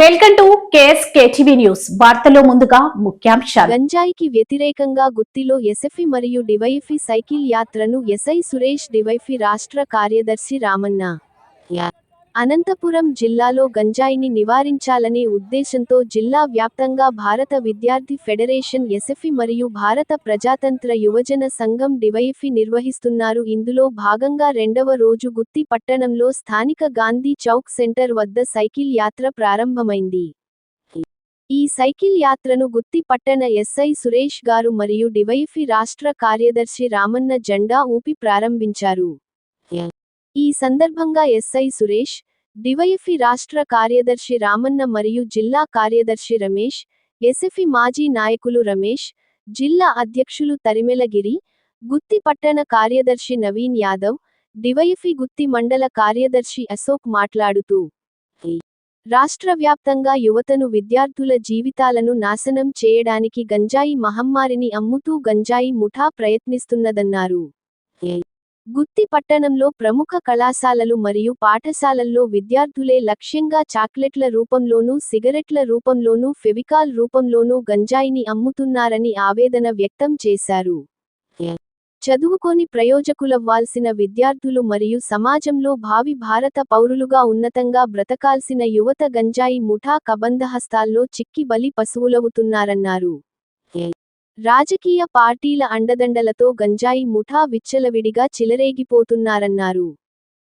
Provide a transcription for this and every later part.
Welcome to KS KTV news వార్తలో ముందుగా ముఖ్యాంశాలు. గంజాయికి వ్యతిరేకంగా గుత్తిలో ఎస్ఎఫ్ఈ మరియు డివైఫీ సైకిల్ యాత్రను ఎస్ఐ సురేష్ డివైఫీ రాష్ట్ర కార్యదర్శి రామన్న. అనంతపురం జిల్లాలో గంజాయిని నివారించాలనే ఉద్దేశంతో జిల్లా వ్యాప్తంగా భారత విద్యార్థి ఫెడరేషన్ ఎస్ఎఫ్ఇ మరియు భారత ప్రజాతంత్ర యువజన సంఘం డివైఎఫ్ఇ నిర్వహిస్తున్నారు. ఇందులో భాగంగా రెండవ రోజు గుత్తి పట్టణంలో స్థానిక గాంధీ చౌక్ సెంటర్ వద్ద సైకిల్ యాత్ర ప్రారంభమైంది. ఈ సైకిల్ యాత్రను గుత్తి పట్టణ ఎస్ఐ సురేష్ గారు మరియు డివైఫీ రాష్ట్ర కార్యదర్శి రామన్న జెండా ఊపి ప్రారంభించారు. ఈ సందర్భంగా ఎస్ఐ సురేష్ డివైఎఫ్ఈ రాష్ట్ర కార్యదర్శి రామన్న మరియు జిల్లా కార్యదర్శి రమేష్ ఎస్ఎఫ్ఈ మాజీ నాయకులు రమేష్ జిల్లా అధ్యక్షులు తరిమెలగిరి గుత్తి పట్టణ కార్యదర్శి నవీన్ యాదవ్ డివైఎఫ్ఈ గుత్తి మండల కార్యదర్శి అశోక్ మాట్లాడుతూ రాష్ట్ర వ్యాప్తంగా యువతను విద్యార్థుల జీవితాలను నాశనం చేయడానికి గంజాయి మహమ్మారిని అమ్ముతూ గంజాయి ముఠా ప్రయత్నిస్తున్నదన్నారు. గుత్తి పట్టణంలో ప్రముఖ కళాశాలలు మరియు పాఠశాలల్లో విద్యార్థులే లక్ష్యంగా చాక్లెట్ల రూపంలోనూ సిగరెట్ల రూపంలోనూ ఫెవికాల్ రూపంలోనూ గంజాయిని అమ్ముతున్నారని ఆవేదన వ్యక్తం చేశారు. చదువుకొని ప్రయోజకులవ్వాల్సిన విద్యార్థులు మరియు సమాజంలో భావి భారత పౌరులుగా ఉన్నతంగా బ్రతకాల్సిన యువత గంజాయి ముఠా కబంధహస్తాల్లో చిక్కి బలి పశువులవుతున్నారన్నారు. రాజకీయ పార్టీల అండదండలతో గంజాయి ముఠా విచ్చలవిడిగా చిలరేగిపోతున్నారన్నారు.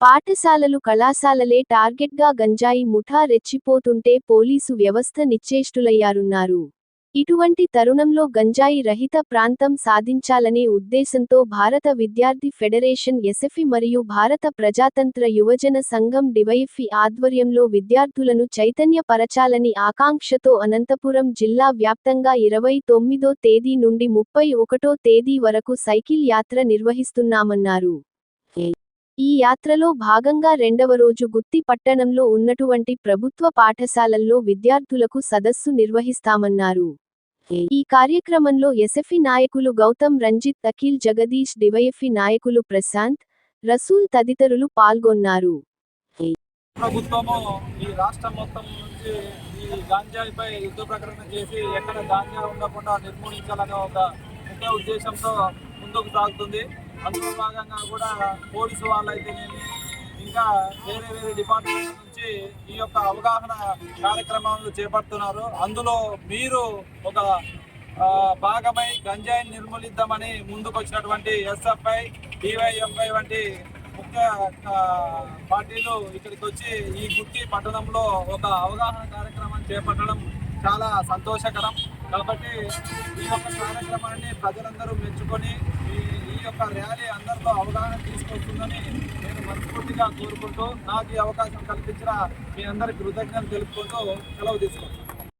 పాఠశాలలు కళాశాలలే టార్గెట్గా గంజాయి ముఠా రెచ్చిపోతుంటే పోలీసు వ్యవస్థ నిశ్చేష్టులయ్యారున్నారు. ఇటువంటి తరుణంలో గంజాయి రహిత ప్రాంతం సాధించాలనే ఉద్దేశంతో భారత విద్యార్థి ఫెడరేషన్ ఎస్ఎఫ్ఇ మరియు భారత ప్రజాతంత్ర యువజన సంఘం డివైఎఫ్ఈ ఆధ్వర్యంలో విద్యార్థులను చైతన్యపరచాలని ఆకాంక్షతో అనంతపురం జిల్లా వ్యాప్తంగా ఇరవై తొమ్మిదో తేదీ నుండి ముప్పై ఒకటో తేదీ వరకు సైకిల్ యాత్ర నిర్వహిస్తున్నామన్నారు. ఈ యాత్రలో భాగంగా రెండవ రోజు గుత్తి పట్టణంలో ఉన్నటువంటి ప్రభుత్వ పాఠశాలల్లో విద్యార్థులకు సదస్సు నిర్వహిస్తామన్నారు. ఈ కార్యక్రమంలో ఎస్ఎఫ్ఇ నాయకులు గౌతమ్ రంజిత్ అఖిల్ జగదీష్ డివైఎఫ్ఇ నాయకులు ప్రశాంత్ రసూల్ తదితరులు పాల్గొన్నారు. ప్రభుత్వము ఈ రాష్ట్రం మొత్తం నుంచి ఈ గాంజాయిపై యుద్ధ ప్రకటన చేసి ఎక్కడ గాంజా ఉండకుండా నిర్మూలించాలనే ఒక ముఖ్య ఉద్దేశంతో ముందుకు సాగుతుంది. అందులో భాగంగా కూడా పోలీసు వాళ్ళైతేనేమి ఇంకా వేరే వేరే డిపార్ట్మెంట్ నుంచి ఈ యొక్క అవగాహన కార్యక్రమాలను చేపడుతున్నారు. అందులో మీరు ఒక భాగమై గంజాయిని నిర్మూలిద్దామని ముందుకొచ్చినటువంటి ఎస్ఎఫ్ఐ డివైఎఫ్ఐ వంటి ముఖ్య పార్టీలు ఇక్కడికి వచ్చి ఈ గుత్తి పట్టణంలో ఒక అవగాహన కార్యక్రమం చేపట్టడం చాలా సంతోషకరం. కాబట్టి ఈ యొక్క కార్యక్రమాన్ని ప్రజలందరూ మెచ్చుకొని ఈ ఈ యొక్క ర్యాలీ అందరిలో అవగాహన తీసుకొస్తుందని నేను మనస్ఫూర్తిగా కోరుకుంటూ నాకు ఈ అవకాశం కల్పించిన మీ అందరికి కృతజ్ఞతలు తెలుపుకుంటూ సెలవు తీసుకుంటాను